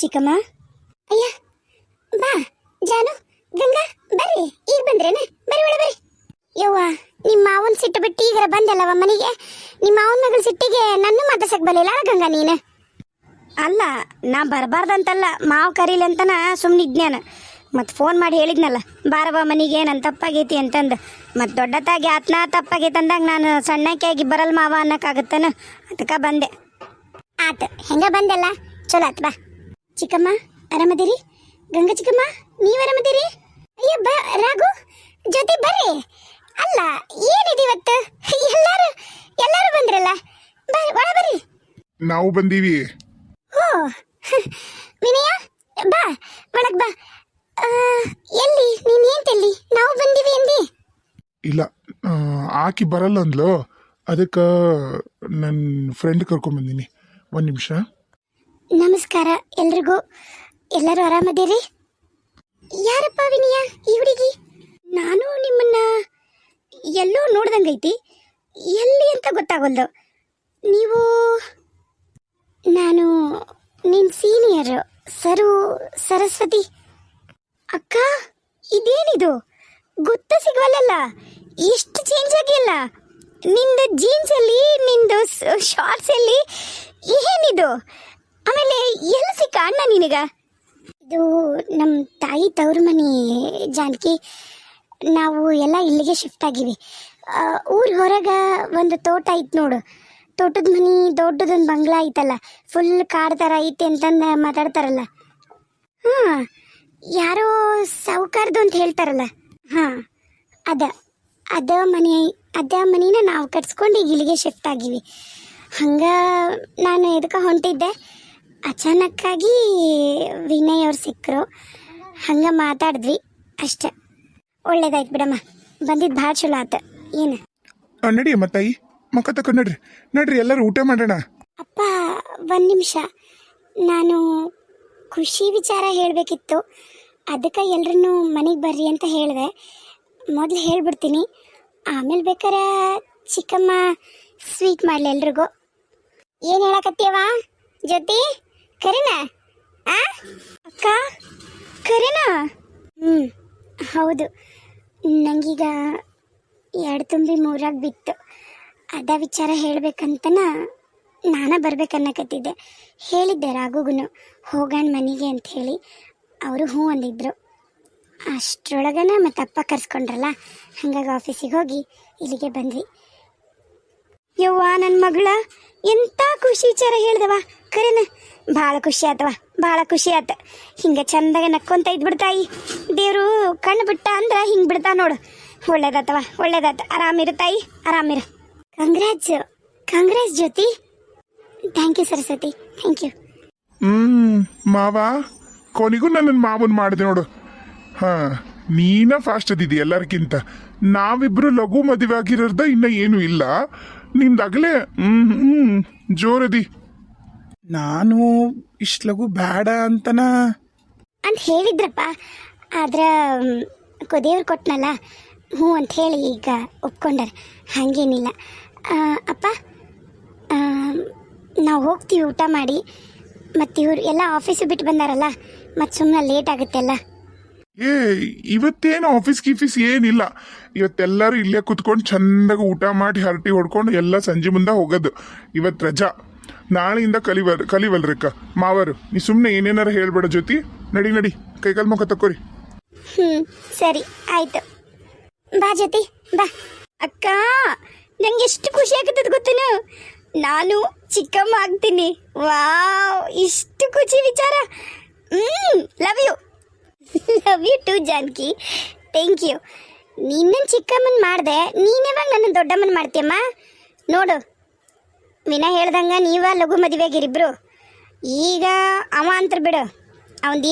ಚಿಕ್ಕಮ್ಮ? ಅಯ್ಯ ಬಾ ಜಾನು ಗಂಗಾ ಬರ್ರಿ ಈಗ ಬಂದ್ರೇನೆ? ಬರ್ರಿ ಒಳ ಬರ್ರಿ. ಯವ್ವ ನಿಮ್ಮ ಮಾವನ್ ಸಿಟ್ಟು ಬಿಟ್ಟು ಈಗ ಬಂದಲ್ಲವ ಮನೆಗೆ? ನಿಮ್ಮ ಮಾವನ ಮಗಳ ಸಿಟ್ಟಿಗೆ ನನ್ನ ಮಾತಾಡ್ಸಕ್ ಬರಲಿಲ್ಲ ಗಂಗಾ ನೀನು? ಅಲ್ಲ ನಾ ಬರಬಾರ್ದಂತಲ್ಲ ಮಾವು ಕರೀಲಿ ಅಂತನ ಸುಮ್ಮನೆ ಇದ್ನ್ಯಾನ. ಮತ್ತು ಫೋನ್ ಮಾಡಿ ಹೇಳಿದ್ನಲ್ಲ ಬಾರವ ಮನೆಗೆ ನನ್ನ ತಪ್ಪಾಗೈತಿ ಅಂತಂದು. ಮತ್ತು ದೊಡ್ಡತಾಗಿ ಆತ್ನ ತಪ್ಪಾಗೈತೆ ಅಂದಾಗ ನಾನು ಸಣ್ಣಕ್ಕಾಗಿ ಬರಲ್ ಮಾವ ಅನ್ನಕ್ಕಾಗತ್ತನ? ಅದಕ್ಕೆ ಬಂದೆ. ಆತು ಹೆಂಗ ಬಂದೆಲ್ಲ? ಚಲೋ ಆತ್ ಬಾ. ಚಿಕ್ಕಮ್ಮ ಆರಾಮದಿರಿ? ಗಂಗಾ ಚಿಕ್ಕಮ್ಮ ನೀವು ಆರಾಮದಿರಿ? ಅಯ್ಯ ಬಾ ರಾಘು ಜೊತೆ ಬರ್ರಿ. ಅಲ್ಲ ಏನಿದೆ ಇವತ್ತು? ಎಲ್ಲಾರು ಎಲ್ಲಾರು ಬಂದ್ರಲ್ಲ? ಬರ್ರಿ ಒಳ ಬರ್ರಿ. ನಾವು ಬಂದೀವಿ. ಓ ವಿನಯ ಬಾ ಒಳಗ್ ಬಾ. ಆ, ಎಲ್ಲಿ ನೀನ್ ಏಂತೆಲ್ಲಿ? ನಾವು ಬಂದೀವಿ ಅಂದಿ. ಇಲ್ಲ ಆ, ಆಕಿ ಬರಲ್ಲ ಅಂದ್ಲು. ಅದಕ್ಕೆ ನನ್ನ ಫ್ರೆಂಡ್ ಕರ್ಕೊಂಬಂದಿನಿ ಒಂದು ನಿಮಿಷ. ನಮಸ್ಕಾರ, ಎಲ್ರಿಗೂ? ಎಲ್ಲರೂ ಆರಾಮದಿರಿ? ಯಾರಪ್ಪ ವಿನಯ, ಈ ಹುಡುಗಿ? ನಾನು ನಿಮ್ಮನ್ನ ಎಲ್ಲೋ ನೋಡ್ದಂಗೈತಿ. ಎಲ್ಲಿ ಅಂತ ಗೊತ್ತಾಗಲ್ದು. ನೀವು, ನಾನು ನಿನ್ ಸೀನಿಯರ್, ಸರು, ಸರಸ್ವತಿ. ಅಕ್ಕ, ಇದೇನಿದು? ಗೊತ್ತ ಸಿಗವಲ್ಲಲ್ಲ ಎಷ್ಟು ಚೇಂಜ್ ಆಗಿಲ್ಲ? ನಿಂದ ಜೀನ್ಸ್ ಅಲ್ಲಿ, ನಿಂದು ಶಾರ್ಟ್ಸ್ ಅಲ್ಲಿ ಏನಿದು? ಆಮೇಲೆ ಎಲ್ಲಿ ಸಿಕ್ಕ ಅಣ್ಣ ನಿನಗ? ಇದು ನಮ್ಮ ತಾಯಿ ತವ್ರ ಮನೆ ಜಾನಕಿ. ನಾವು ಎಲ್ಲ ಇಲ್ಲಿಗೆ ಶಿಫ್ಟ್ ಆಗಿವಿ. ಊರ ಹೊರಗ ಒಂದು ತೋಟ ಐತ್ ನೋಡು. ತೋಟದ ಮನಿ ದೊಡ್ಡದೊಂದು ಬಂಗ್ಲಾ ಐತಲ್ಲ. ಫುಲ್ ಕಾಡ್ ಥರ ಐತಿ ಅಂತಂದು ಮಾತಾಡ್ತಾರಲ್ಲ. ಹಾಂ, ಯಾರೋ ಸಾವುಕಾರ್ದು ಅಂತ ಹೇಳ್ತಾರಲ್ಲ. ಹಾ, ಅದ ಅದ ಮನೆ, ಅದ ಮನಿನ ನಾವು ಕಟ್ಸ್ಕೊಂಡು ಇಲ್ಲಿಗೆ ಶಿಫ್ಟ್ ಆಗಿವಿ. ಹಂಗ ನಾನು ಎದಕ್ಕೆ ಹೊಂಟಿದ್ದೆ? ಅಚಾನಕ್ಕಾಗಿ ವಿನಯ್ ಅವ್ರು ಸಿಕ್ಕರು ಹಂಗ ಮಾತಾಡಿದ್ವಿ ಅಷ್ಟೆ. ಒಳ್ಳೇದಾಯ್ತು ಬಿಡಮ್ಮ. ಬಂದಿದ್ದು ಭಾಳ ಚಲೋ ಆತ. ಏನು? ಆ, ನಡಿ ಮತ್ತಾಯಿ ಮಕ್ಕ ತಕ ನಡ್ರಿ. ನಡ್ರಿ ಎಲ್ಲರೂ ಊಟ ಮಾಡೋಣ. ಅಪ್ಪ ಒಂದು ನಿಮಿಷ. ನಾನು ಖುಷಿ ವಿಚಾರ ಹೇಳಬೇಕಿತ್ತು. ಅದಕ್ಕೆ ಎಲ್ರೂ ಮನೆಗೆ ಬರ್ರಿ ಅಂತ ಹೇಳಿದೆ. ಮೊದಲು ಹೇಳ್ಬಿಡ್ತೀನಿ. ಆಮೇಲೆ ಬೇಕಾರೆ ಚಿಕ್ಕಮ್ಮ ಸ್ವೀಟ್ ಮಾಡಲಿ ಎಲ್ರಿಗೂ. ಏನು ಹೇಳಕತ್ತೀವ ಜ್ಯೋತಿ? ಕರೀನಾ? ಆ? ಅಕ್ಕ? ಕರೀನಾ? ಹ್ಞೂ ಹೌದು. ನಂಗೀಗ ಎರಡು ತುಂಬಿ ಮೂರಾಗಿ ಬಿತ್ತು. ಅದ ವಿಚಾರ ಹೇಳ್ಬೇಕಂತನ ನಾನ ಬರ್ಬೇಕನ್ನಕತ್ತಿದ್ದೆ. ಹೇಳಿದ್ದೆ ರಾಘುಗುನು ಹೋಗೋಣ ಮನೆಗೆ ಅಂತ ಹೇಳಿ ಅವರು ಹ್ಞೂ ಅಂದಿದ್ರು. ಅಷ್ಟರೊಳಗನ ಮತ್ತೆ ಅಪ್ಪ ಕರ್ಸ್ಕೊಂಡ್ರಲ್ಲ, ಹಾಗಾಗಿ ಆಫೀಸಿಗೆ ಹೋಗಿ ಇಲ್ಲಿಗೆ ಬಂದ್ವಿ. ಯವ್ವ ನನ್ನ ಮಗಳ ಎಂಥ ಖುಷಿ ವಿಚಾರ ಹೇಳ್ದವ ಕರೆನ? ಭಾಳ ಖುಷಿ ಆತವ ಭಾಳ ಖುಷಿ ಆತ. ಹಿಂಗೆ ಚಂದಾಗ ನಕ್ಕೊಂತ ಇದ್ಬಿಡ್ತಾಯಿ ದೇವರು ಕಣ್ಣು ಬಿಟ್ಟ ಅಂದ್ರೆ ಹಿಂಗೆ ಬಿಡ್ತಾ ನೋಡು. ಒಳ್ಳೇದಾತವ ಒಳ್ಳೇದಾತ. ಆರಾಮಿರು ತಾಯಿ ಆರಾಮಿರು congrats congrats Jyothi. Thank you Saraswathi. Thank you hmm, ಮಾವ, ಕೊನೆಗೂ ನನ್ನ ಮಾವನ್ ಮಾಡಿದೆ ನೋಡು. ಹಾ, ನೀನ ಫಾಸ್ಟ್ ಅದಿದಿ ಎಲ್ಲರಿಗಿಂತ ನಾವಿಬ್ರು ಲಘು ಮದುವೆ ಆಗಿರೋದ ಇನ್ನ ಏನು ಇಲ್ಲ. ನಿಂದಾಗಲೇ ಹ್ಮ್ ಹ್ಮ್, ಜೋರದಿ. ನಾನು ಇಷ್ಟು ಲಘು ಬೇಡ ಅಂತನ? ಅಂತ ಹೇಳಿದ್ರಪ್ಪ. ಆದ್ರೆ ದೇವ್ರು ಕೊಟ್ನಲ್ಲ ಹ್ಞೂ ಅಂತ ಹೇಳಿ ಈಗ ಒಪ್ಕೊಂಡಾರ. ಹಾಗೇನಿಲ್ಲ. ಅಪ್ಪ ನಾವು ಹೋಗ್ತೀವಿ ಊಟ ಮಾಡಿ. ಮತ್ತು ಇವ್ರು ಎಲ್ಲ ಆಫೀಸ್ ಬಿಟ್ಟು ಬಂದಾರಲ್ಲ ಮತ್ತು ಸುಮ್ಮನೆ ಲೇಟ್ ಆಗುತ್ತೆಲ್ಲ ಏ ಇವತ್ತೇನು ಆಫೀಸ್ ಗೀಫೀಸ್ ಏನಿಲ್ಲ. ಇವತ್ತೆಲ್ಲರೂ ಇಲ್ಲೇ ಕುತ್ಕೊಂಡು ಚಂದಾಗ ಊಟ ಮಾಡಿ ಹರಟಿ ಹೊಡ್ಕೊಂಡು ಎಲ್ಲ ಸಂಜೆ ಮುಂದೆ ಹೋಗೋದು. ಇವತ್ತು ರಜಾ. ನಾಳೆಯಿಂದ ಕಲಿವಲ್ ಕಲಿವಲ್ರಿಕ್ಕ ಮಾವರು, ನೀ ಸುಮ್ಮನೆ ಏನೇನಾರ ಹೇಳ್ಬೇಡ ಜೊತೆ ನಡಿ ನಡಿ. ಕೈಕಾಲ್ ಮುಖ ತಕ್ಕೋರಿ. ಹ್ಞೂ ಸರಿ, ಆಯಿತು. ಬಾ ಜ್ಯೋತಿ, ಬಾ. ಅಕ್ಕ, ನಂಗೆ ಎಷ್ಟು ಖುಷಿ ಆಗುತ್ತದೆ ಗೊತ್ತೇನು? ನಾನು ಚಿಕ್ಕಮ್ಮ ಆಗ್ತೀನಿ. ವಾವ್, ಇಷ್ಟು ಖುಷಿ ವಿಚಾರ. ಹ್ಮ್ love you love you to Janaki. Thank you ನಿನ್ನ ಚಿಕ್ಕಮ್ಮನ ಮಾಡಿದೆ ನೀನೇವಾಗ ನನ್ನ ದೊಡ್ಡಮ್ಮನ ಮಾಡ್ತೀಯಮ್ಮ? ನೋಡು. ವಿನ ಹೇಳ್ದಂಗೆ ನೀವ ಲಘು ಮದುವೆಗಿರಿಬ್ರು. ಈಗ ಅವ ಅಂತರ ಬಿಡು.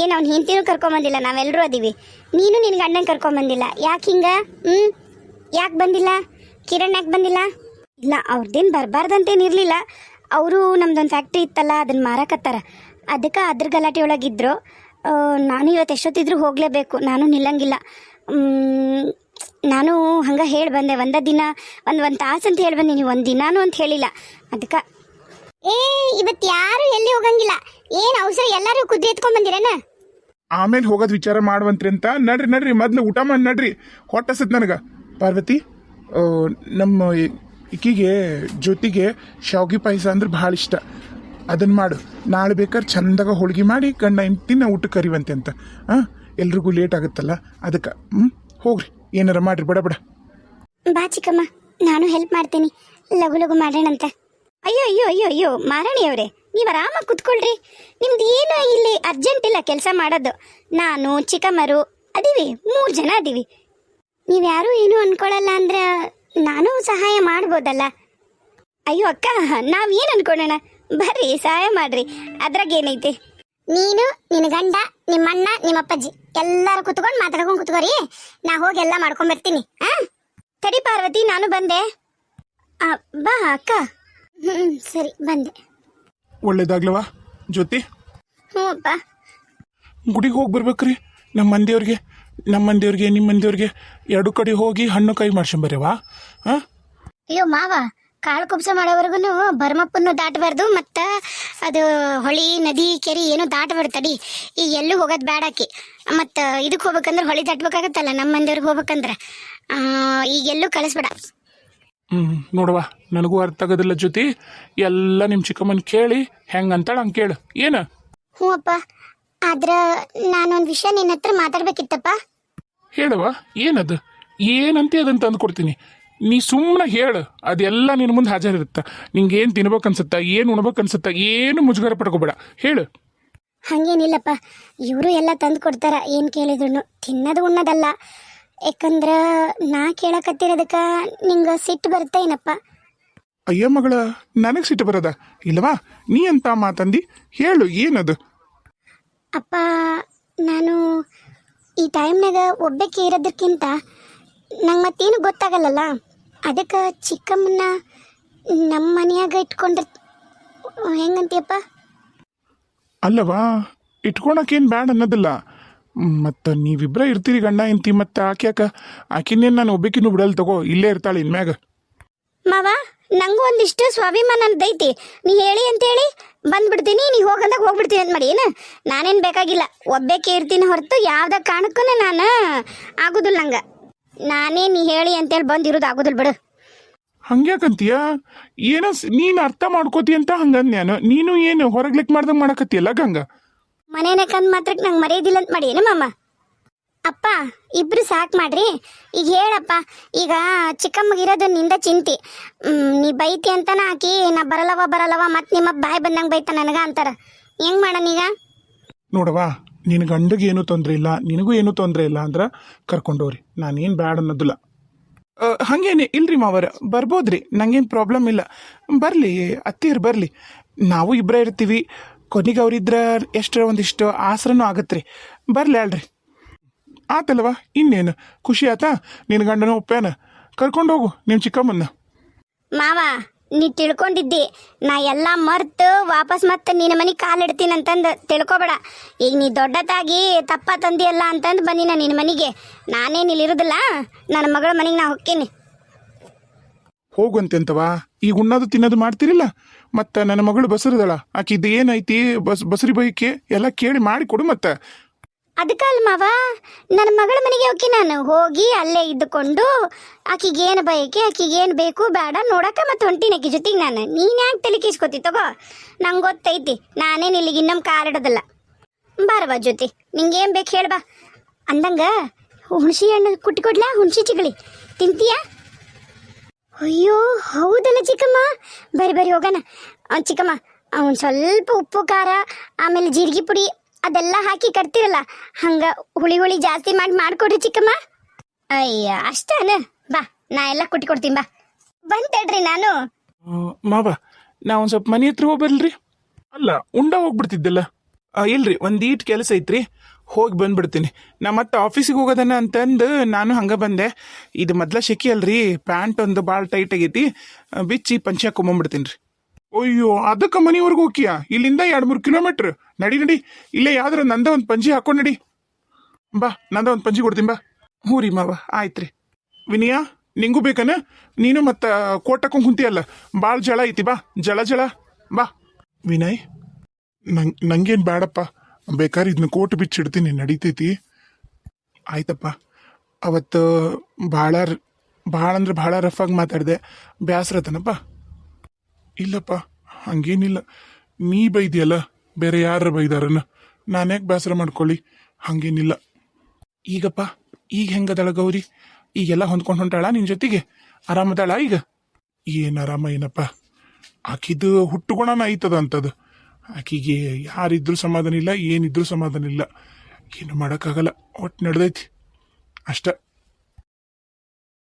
ಏನು ಅವ್ನ ಹೆಂಡತಿನೂ ಕರ್ಕೊಂಬಂದಿಲ್ಲ ನಾವೆಲ್ಲರೂ ಅದೀವಿ. ನೀನು ನಿನ್ನ ಗಂಡನ ಕರ್ಕೊಂಬಂದಿಲ್ಲ ಯಾಕೆ ಹಿಂಗ? ಹ್ಞೂ ಯಾಕೆ ಬಂದಿಲ್ಲ? ಕಿರಣ್ ಯಾಕೆ ಬಂದಿಲ್ಲ? ಇಲ್ಲ ಅವ್ರದ್ದೇನು ಬರಬಾರ್ದಂತೇನು ಇರಲಿಲ್ಲ. ಅವರು ನಮ್ದೊಂದು ಫ್ಯಾಕ್ಟ್ರಿ ಇತ್ತಲ್ಲ ಅದನ್ನು ಮಾರಕತ್ತಾರ. ಅದಕ್ಕೆ ಅದ್ರ ಗಲಾಟೆ ಒಳಗಿದ್ರು. ನಾನು ಇವತ್ತು ಎಷ್ಟೊತ್ತಿದ್ರು ಹೋಗಲೇಬೇಕು. ನಾನು ನಿಲ್ಲಂಗಿಲ್ಲ. ನಾನು ಹಂಗೆ ಹೇಳಿ ಬಂದೆ ಒಂದ ದಿನ, ಒಂದು ಒಂದು ತಾಸು ಅಂತ ಹೇಳಿ ಬಂದೀನಿ ಒಂದು ದಿನಾನು ಅಂತ ಹೇಳಿಲ್ಲ. ಅದಕ್ಕೆ ಏ ಇವತ್ತು ಯಾರು ಎಲ್ಲಿ ಹೋಗಂಗಿಲ್ಲ. ಏನ್ ಅವಸರ ಎಲ್ಲರೂ ಕುದ್ರಿ ಎತ್ಕೊಂಡ್ ಬಂದಿರೇನ? ಆಮೇಲೆ ಹೋಗೋದು ವಿಚಾರ ಮಾಡುವಂತ್ರಿ ಅಂತ. ನಡ್ರಿ ನಡ್ರಿ ಮೊದ್ಲು ಊಟ ಮಾಡಿ ನಡ್ರಿ. ಹೊಟ್ಟಸತ್ ನನಗೆ. ಪಾರ್ವತಿ ಆ, ನಮ್ಮ ಈಕಿಗೆ ಜೊತೆಗೆ ಶಾವ್ಗಿ ಪಾಯಸ ಅಂದ್ರೆ ಭಾಳ ಇಷ್ಟ. ಅದನ್ನ ಮಾಡು. ನಾಳೆ ಬೇಕಾದ್ರೆ ಚಂದಾಗ ಹೋಳಿಗೆ ಮಾಡಿ ಗಂಡ ಇಂತಿನ ಊಟ ಕರಿವಂತೆ ಅಂತ. ಹಾಂ ಎಲ್ರಿಗೂ ಲೇಟ್ ಆಗುತ್ತಲ್ಲ? ಅದಕ್ಕೆ ಹ್ಞೂ ಹೋಗ್ರಿ. ಏನಾರ ಮಾಡ್ರಿ ಬಡ ಬಡ. ಬಾ ಚಿಕ್ಕಮ್ಮ. ನಾನು ಹೆಲ್ಪ್ ಮಾಡ್ತೀನಿ. ಲಘು ಲಘು ಮಾಡೋಣಂತ ಅಯ್ಯೋ ಅಯ್ಯೋ ಅಯ್ಯೋ ಅಯ್ಯೋ ಮಾರಾಣಿ ಅವರೇ ನೀವು ಆರಾಮಾಗಿ ಕುತ್ಕೊಳ್ರಿ. ನಿಮ್ದು ಏನು ಇಲ್ಲಿ ಅರ್ಜೆಂಟ್ ಇಲ್ಲ ಕೆಲಸ ಮಾಡೋದು. ನಾನು ಚಿಕ್ಕಮ್ಮರು ಅದೀವಿ ಮೂರು ಜನ ಅದೀವಿ. ನೀವ್ಯಾರೂ ಏನು ಅನ್ಕೊಳ್ಳಲ್ಲ ಅಂದ್ರೆ ನಾನು ಸಹಾಯ ಮಾಡ್ಬೋದಲ್ಲ? ಅಯ್ಯೋ ಅಕ್ಕ ನಾವ್ ಏನ್ ಅನ್ಕೊಳ್ಳೋಣ ಬರ್ರಿ ಸಹಾಯ ಮಾಡ್ರಿ. ಅದ್ರಾಗ ಏನೈತಿ? ನೀನು ನಿನ್ನ ಗಂಡ ನಿಮ್ಮಣ್ಣ ನಿಮ್ಮ ಅಪ್ಪಾಜಿ ಎಲ್ಲಾರು ಕುತ್ಕೊಂಡು ಮಾತಾಡ್ಕೊಂಡು ಕುತ್ಕೋರಿ. ನಾ ಹೋಗಿ ಎಲ್ಲ ಮಾಡ್ಕೊಂಡ್ ಬರ್ತೀನಿ ಹಾ ತಡಿ ಪಾರ್ವತಿ ನಾನು ಬಂದೆ. ಬಾ ಅಕ್ಕ. ಸರಿ ಬಂದೆ. ಒಳ್ಳೇದಾಗ್ಲವಾ ಜ್ಯೋತಿ? ಹ್ಞೂ ಅಪ್ಪ. ಗುಡಿಗೆ ಹೋಗಿ ಬರ್ಬೇಕ್ರಿ. ನಮ್ಮ ಮಂದಿಯವ್ರಿಗೆ ನಮ್ಮ ಮಂದಿಯವ್ರಿಗೆ ನಿಮ್ಮ ಮಂದಿಯವ್ರಿಗೆ ಎರಡು ಕಡೆ ಹೋಗಿ ಹಣ್ಣು ಕೈ ಮಾಡ್ಸಂಬರ್ಯವಾ ಹಾಂ? ಅಯ್ಯೋ ಮಾವ ಕಾಳು ಕುಬ್ಸ ಮಾಡೋವರೆಗೂ ಬರ್ಮಪ್ಪನ್ನು ದಾಟಬಾರ್ದು ಮತ್ತು ಅದು ಹೊಳಿ ನದಿ ಕೆರೆ ಏನು ದಾಟಬಾರ್ದು ತಡಿ. ಈಗ ಎಲ್ಲೂ ಹೋಗೋದು ಬೇಡಾಕಿ ಮತ್ತು ಇದಕ್ಕೆ ಹೋಗ್ಬೇಕಂದ್ರೆ ಹೊಳಿ ದಾಟ್ಬೇಕಾಗತ್ತಲ್ಲ ನಮ್ಮ ಮಂದಿಯವ್ರಿಗೆ ಹೋಗ್ಬೇಕಂದ್ರೆ. ಈಗ ಎಲ್ಲೂ ಕಳಿಸ್ಬೇಡ. ಹ್ಞೂ ನೋಡವ್ವ ನನಗೂ ಅರ್ಥ ಆಗೋದಿಲ್ಲ ಜ್ಯೋತಿ. ಎಲ್ಲ ನಿಮ್ಮ ಚಿಕ್ಕಮ್ಮನ ಕೇಳಿ ಹೆಂಗೆ ಅಂತಾಳ ಹಂಗೆ ಕೇಳು. ಏನು? ಹ್ಞೂ ಅಪ್ಪ. ಆದ್ರ ನಾನೊಂದು ವಿಷಯ ನಿನ್ನ ಹತ್ರ ಮಾತಾಡ್ಬೇಕಿತ್ತಪ್ಪ. ಹೇಳುವ. ಏನದು? ಏನಂತೆ ಅದನ್ನು ತಂದು ಕೊಡ್ತೀನಿ? ನೀ ಸುಮ್ಮನೆ ಹೇಳು. ಅದೆಲ್ಲ ನಿನ್ನ ಮುಂದೆ ಹಾಜರಿರುತ್ತೆ? ನಿಂಗೆ ಏನು ತಿನ್ಬೇಕು ಅನ್ಸುತ್ತಾ ಏನು ಉಣ್ಬೇಕು ಅನ್ಸುತ್ತಾ ಏನು ಮುಜುಗರ ಪಡ್ಕೋಬೇಡ. ಹೇಳು. ಹಂಗೇನಿಲ್ಲಪ್ಪ. ಇವರು ಎಲ್ಲ ತಂದು ಕೊಡ್ತಾರ. ಏನು ಕೇಳಿದ್ರು ತಿನ್ನದು ಉಣ್ಣದಲ್ಲ. ಯಾಕಂದ್ರ ನಾ ಕೇಳಕತ್ತಿರೋದಕ್ಕ ನಿಂಗೆ ಸಿಟ್ಟು ಬರುತ್ತೆ ಏನಪ್ಪ? ಅಯ್ಯ ಮಗಳ ನನಗೆ ಸಿಟ್ಟು ಬರೋದ? ಇಲ್ವಾ ನೀ ಅಂತ ಮಾತಂದಿ ಹೇಳು ಏನದು? ಅಪ್ಪ ನಾನು ಈ ಟೈಮ್ನಾಗ ಒಬ್ಬಕ್ಕೆ ಇರೋದಕ್ಕಿಂತ ನಂಗೆ ಮತ್ತೇನು ಗೊತ್ತಾಗಲ್ಲಲ್ಲ? ಅದಕ್ಕೆ ಚಿಕ್ಕಮ್ಮನ್ನ ನಮ್ಮ ಮನೆಯಾಗ ಇಟ್ಕೊಂಡ್ರೆ ಹೆಂಗಂತೀಯಪ್ಪ? ಅಲ್ಲವಾ ಇಟ್ಕೊಳಕೇನು ಬ್ಯಾಡ ಅನ್ನೋದಿಲ್ಲ. ಮತ್ತು ನೀವಿಬ್ಬರ ಇರ್ತೀರಿ ಗಂಡ ಇಂತಿ ಮತ್ತು ಆಕ್ಯಾಕ ಆಕಿನೇನು ನಾನು ಒಬ್ಬಕಿನೂ ಬಿಡಲ್ ತಗೋ ಇಲ್ಲೇ ಇರ್ತಾಳೆ ಇನ್ಮ್ಯಾಗ. ಮಾವ ನಂಗೂ ಒಂದಿಷ್ಟು ಸ್ವಾಭಿಮಾನ ಐತಿ ನೀ ಹೇಳಿ ಅಂತ ಹೇಳಿ ಬಂದ್ಬಿಡ್ತೀನಿ ನೀ ಹೋಗಂದಾಗ ಹೋಗ್ಬಿಡ್ತೀನಿ ಅಂತ ಮಾಡಿ ಏನು? ನಾನೇನು ಬೇಕಾಗಿಲ್ಲ. ಒಬ್ಬಕ್ಕೆ ಇರ್ತೀನಿ ಹೊರತು ಯಾವ್ದ ಕಾರಣಕ್ಕೂ ನಾನು ಆಗೋದಿಲ್ಲ ನಂಗೆ. ನಾನೇ ನೀ ಹೇಳಿ ಅಂತೇಳಿ ಬಂದಿರೋದು ಆಗೋದಿಲ್ಲ ಬಿಡು. ಹಂಗ್ಯಾಕಂತೀಯ? ಏನೋ ನೀನು ಅರ್ಥ ಮಾಡ್ಕೋತಿ ಅಂತ ಹಂಗಂದ್ ನಾನು. ನೀನು ಏನು ಹೊರಗ್ಲಿಕ್ ಮಾಡ್ದಂಗೆ ಮಾಡಕತ್ತಿಯಲ್ಲ ಗಂಗ? ಮನೇನ ಕಂದ್ ಮಾತ್ರಕ್ಕೆ ನಂಗೆ ಮರೆಯೋದಿಲ್ಲ ಅಂತ ಮಾಡಿ ಏನಮ್ಮ ಮಾಮ? ಅಪ್ಪ, ಇಬ್ರು ಸಾಕು ಮಾಡ್ರಿ. ಈಗ ಹೇಳಪ್ಪ, ಈಗ ಚಿಕ್ಕಮ್ಮಗಿರೋದು ನಿಂದ ಚಿಂತಿ. ನೀ ಬೈತಿ ಅಂತಾನ ಹಾಕಿ ನಾ ಬರಲ್ಲವ ಬರಲ್ಲವ ಮತ್ತೆ ನಿಮ್ಮ ಬಾಯಿ ಬಂದಂಗೆ ಬೈತ ನನಗ ಅಂತಾರ. ಹೆಂಗ್ ಮಾಡೋಣೀಗ ನೋಡವಾ ನಿನ್ನ ಗಂಡಗೆ ಏನು ತೊಂದರೆ ಇಲ್ಲ, ನಿನಗೂ ಏನೂ ತೊಂದರೆ ಇಲ್ಲ ಅಂದ್ರೆ ಕರ್ಕೊಂಡೋರಿ. ನಾನೇನು ಬ್ಯಾಡ ಅನ್ನೋದಿಲ್ಲ. ಹಂಗೇನೆ, ಇಲ್ರಿ ಮಾವರ, ಬರ್ಬೋದ್ರಿ, ನಂಗೇನು ಪ್ರಾಬ್ಲಮ್ ಇಲ್ಲ. ಬರಲಿ ಅತ್ತಿರು ಬರಲಿ. ನಾವು ಇಬ್ಬರೇ ಇರ್ತೀವಿ. ಕೊನೆಗೆ ಅವ್ರಿದ್ರೆ ಎಷ್ಟರ ಒಂದಿಷ್ಟು ಆಸರನೂ ಆಗತ್ರಿ. ಬರ್ಲಿ ಅಲ್ರಿ. ಆತಲ್ವಾ ಇನ್ನೇನು? ಖುಷಿ ಆತಾ? ನಿನ್ನ ಗಂಡನ ಕರ್ಕೊಂಡು ಹೋಗು ನಿಮ್ಮ ಚಿಕ್ಕಮ್ಮನ್ನ. ಮಾವ, ನೀ ತಿಳ್ಕೊಂಡಿದ್ದಿ. ನಾ ಎಲ್ಲ ಮರ್ತು ವಾಪಸ್ ಮತ್ತೆ ನಿನ್ನ ಮನೆಗೆ ಕಾಲಿಡ್ತೀನಿ ಅಂತಂದು ತಿಳ್ಕೊಬೇಡ. ಈಗ ನೀ ದೊಡ್ಡದಾಗಿ ತಪ್ಪ ತಂದಿಯಲ್ಲ ಅಂತಂದು ಬಂದಿನ ನಿನ್ನ ಮನೆಗೆ. ನಾನೇನು ಇಲ್ಲಿರೋದಿಲ್ಲ? ನನ್ನ ಮಗಳ ಮನೆಗೆ ನಾ ಹೋಗ್ತೀನಿ. ಹೋಗುವಂತೆ ಅಂತವಾ ಈಗ ಉಣ್ಣೋದು ತಿನ್ನೋದು ಮಾಡ್ತಿರಿಲ್ಲ? ಮತ್ತು ನನ್ನ ಮಗಳು ಬಸರದಳ. ಆಕಿದ್ದು ಏನೈತಿ? ಬಸ್, ಬಸರಿ ಬೈಕೆ ಎಲ್ಲ ಕೇಳಿ ಮಾಡಿ ಕೊಡು ಮತ್ತೆ. ಅದಕ್ಕಲ್ ಮಾವ, ನನ್ನ ಮಗಳ ಮನೆಗೆ ಹೋಗಿ ನಾನು ಹೋಗಿ ಅಲ್ಲೇ ಇದ್ದುಕೊಂಡು ಆಕಿಗೆ ಏನು ಬಯಕೆ ಆಕಿಗೆ ಏನು ಬೇಕು ಬೇಡ ನೋಡಕ ಮತ್ತೆ ಹೊಂಟಿನ ಆಕಿ ಜೊತೆಗೆ ನಾನು. ನೀನು ಯಾಕೆ ತಲೆ ಕೀಸ್ಕೊತಿ ತಗೋ? ನಂಗೆ ಗೊತ್ತೈತಿ, ನಾನೇನು ಇಲ್ಲಿಗೆ ಇನ್ನೊಮ್ಮೆ ಕಾಲಿಡೋದಿಲ್ಲ ಬಾರವ ಜೊತೆ ಏನು ಬೇಕು ಹೇಳ್ಬಾ ಅಂದಂಗ ಹುಣಸಿ ಹಣ್ಣು ಕುಟ್ಟಿ ಕೊಡ್ಲಾ ಹುಣಸಿ ಚಿಗಳಿ ತಿಂತೀಯಾ? ಅಯ್ಯೋ, ಹೌದಲ್ಲ ಚಿಕ್ಕಮ್ಮ? ಬರಿ ಬರಿ ಹೋಗೋಣ. ಚಿಕ್ಕಮ್ಮ ಒಂದು ಸ್ವಲ್ಪ ಉಪ್ಪು, ಖಾರ, ಆಮೇಲೆ ಜೀರಿಗೆ ಪುಡಿ, ಅದೆಲ್ಲ ಹಾಕಿ ಕಟ್ತಿರಲ್ಲ. ಹಂಗ ಹುಳಿ ಹುಳಿ ಜಾಸ್ತಿ ಮಾಡಿ ಮಾಡ್ಕೊಡ್ರಿ ಚಿಕ್ಕಮ್ಮ. ಅಯ್ಯ, ಅಷ್ಟೇನ? ಬಾ, ನಾ ಎಲ್ಲ ಕುಟ್ಟಿ ಕೊಡ್ತೀನಿ, ಬಾ. ಬಂತೇಳ್ರಿ ನಾನು. ಮಾವ, ನಾ ಒಂದು ಸ್ವಲ್ಪ ಮನೆ ಹತ್ರ ಹೋಗ್ಬರ್ಲ್ರಿ. ಅಲ್ಲ, ಉಂಡ ಹೋಗ್ಬಿಡ್ತಿದ್ದಲ್ಲ. ಇಲ್ರಿ ಒಂದೀಟ್ ಕೆಲಸ ಐತ್ರಿ. ಹೋಗಿ ಬಂದ್ಬಿಡ್ತೀನಿ. ನಾ ಮತ್ತೆ ಆಫೀಸಿಗೆ ಹೋಗೋದನ್ನ ಅಂತಂದು ನಾನು ಹಂಗೆ ಬಂದೆ. ಇದು ಮೊದ್ಲ ಶೆಕಿ ಅಲ್ರಿ, ಪ್ಯಾಂಟ್ ಒಂದು ಭಾಳ ಟೈಟ್ ಆಗೈತಿ. ಬಿಚ್ಚಿ ಪಂಚೆ ಹಾಕೊಂಬಂದ್ಬಿಡ್ತೀನಿ ರೀ. ಅಯ್ಯೋ, ಅದಕ್ಕೆ ಮನೆವರೆಗೂ ಹೋಗಿಯಾ? ಇಲ್ಲಿಂದ ಎರಡು ಮೂರು ಕಿಲೋಮೀಟ್ರ್. ನಡಿ ನಡಿ. ಇಲ್ಲೇ ಯಾವ್ದಾರ ನಂದ ಒಂದು ಪಂಜಿ ಹಾಕೊಂಡು ನಡಿ. ಬಾ, ನಂದ ಒಂದು ಪಂಜಿ ಕೊಡ್ತೀನಿ, ಬಾ. ಹ್ಞೂ ರೀ ಮಾವ, ಆಯ್ತು ರೀ. ವಿನಯ, ನಿಂಗೂ ಬೇಕನ? ನೀನು ಮತ್ತು ಕೋಟ್ ಹಾಕೊಂಡು ಕುಂತಿಯಲ್ಲ. ಭಾಳ ಜಳ ಐತಿ, ಬಾ. ಜಳ ಜಳ. ಬಾ. ವಿನಯ್, ನಂಗೆ, ನಂಗೇನು ಬೇಡಪ್ಪ ಬೇಕಾದ್ರೆ ಇದನ್ನ ಕೋಟ್ ಬಿಚ್ಚಿಡ್ತೀನಿ ನಡೀತೈತಿ. ಆಯ್ತಪ್ಪ. ಅವತ್ತು ಭಾಳ ಭಾಳ ಅಂದ್ರೆ ಭಾಳ ರಫಾಗಿ ಮಾತಾಡಿದೆ. ಬೇಸರತನಪ್ಪ ಇಲ್ಲಪ್ಪ, ಹಂಗೇನಿಲ್ಲ. ನೀ ಬೈದಿಯಲ್ಲ, ಬೇರೆ ಯಾರ ಬೈದಾರನ? ನಾನ್ಯಾಕೆ ಬೇಸರ ಮಾಡ್ಕೊಳ್ಳಿ? ಹಂಗೇನಿಲ್ಲ. ಈಗಪ್ಪ, ಈಗ ಹೆಂಗದಾಳ ಗೌರಿ? ಈಗೆಲ್ಲ ಹೊಂದ್ಕೊಂಡು ಹೊಂಟಾಳ ನಿನ್ನ ಜೊತೆಗೆ? ಆರಾಮದಾಳ ಈಗ? ಏನು ಆರಾಮ ಏನಪ್ಪ? ಆಕಿದು ಹುಟ್ಟುಗುಣನ ಆಯ್ತದ ಅಂತದು. ಆಕಿಗೆ ಯಾರಿದ್ರೂ ಸಮಾಧಾನ ಇಲ್ಲ ಏನಿದ್ರೂ ಸಮಾಧಾನ ಇಲ್ಲ. ಏನು ಮಾಡೋಕ್ಕಾಗಲ್ಲ. ಒಟ್ಟು ನಡೆದೈತಿ. ಅಷ್ಟ.